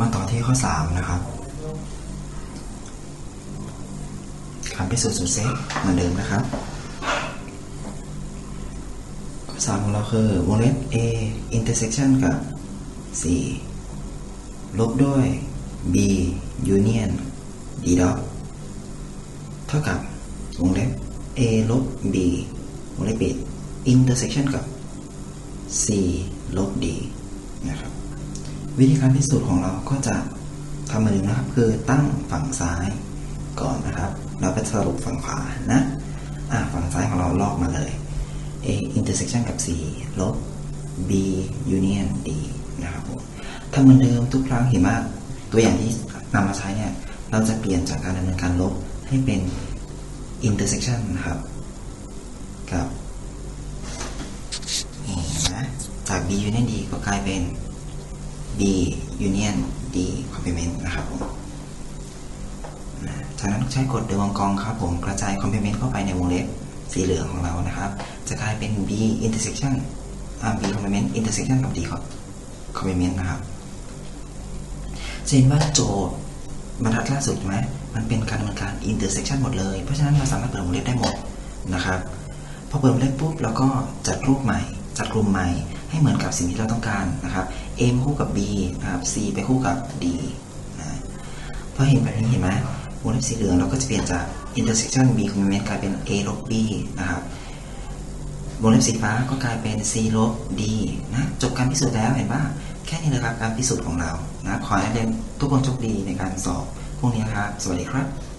มาต่อที่ข้อ 3 นะครับคำพิสูจน์สุดเซตเหมือนเดิมนะครับ ข้อ 3 ของเราคือวงเล็บ a intersection กับ c ลบด้วย b union d dot เท่ากับวงเล็บ a ลบ b วงเล็บปิด intersection กับ c ลบ d นะครับ วิธีการพิสูจน์ของเราก็จะทำเหมือนเดิมนะครับ คือตั้งฝั่งซ้ายก่อนนะครับแล้วไปสรุปฝั่งขวานะอะฝั่งซ้ายของเราลอกมาเลย a intersection กับ c ลบ b union d นะครับผมทำเหมือนเดิมทุกครั้งเห็นไหมตัวอย่างที่นำมาใช้เนี่ย เราจะเปลี่ยนจากการดำเนินการลบให้เป็น intersection นะครับ กับนี่นะจาก b union d ก็กลายเป็น b union d complement นะครับผมจากนั้นใช้กฎเดิมวงกองครับผมกระจาย complement เข้าไปในวงเล็บสีเหลืองของเรานะครับ จะกลายเป็น b intersection b complement intersection กับ d complement นะครับจะเห็นว่าโจทย์บรรทัดล่าสุดใช่ไหมมันเป็นการดำเนินการ intersection หมดเลย เพราะฉะนั้นเราสามารถเปิดวงเล็บได้หมดนะครับ พอเปิดวงเล็บปุ๊บแล้วก็จัดรูปใหม่ จัดกลุ่มใหม่ให้เหมือนกับสิ่งที่เราต้องการนะครับ A มาคู่กับ B นะครับ C ไปคู่กับ D นะพอเห็นแบบนี้เห็นไหมวงเล็บสีเหลืองเราก็จะเปลี่ยนจาก intersection B complement กลายเป็น A ลบ B นะครับวงเล็บสีฟ้าก็กลายเป็น C ลบ D นะจบการพิสูจน์แล้วเห็นป่ะแค่นี้เลยครับการพิสูจน์ของเรานะขอให้เรียนทุกคนโชคดีในการสอบพวกนี้นะครับ สวัสดีครับ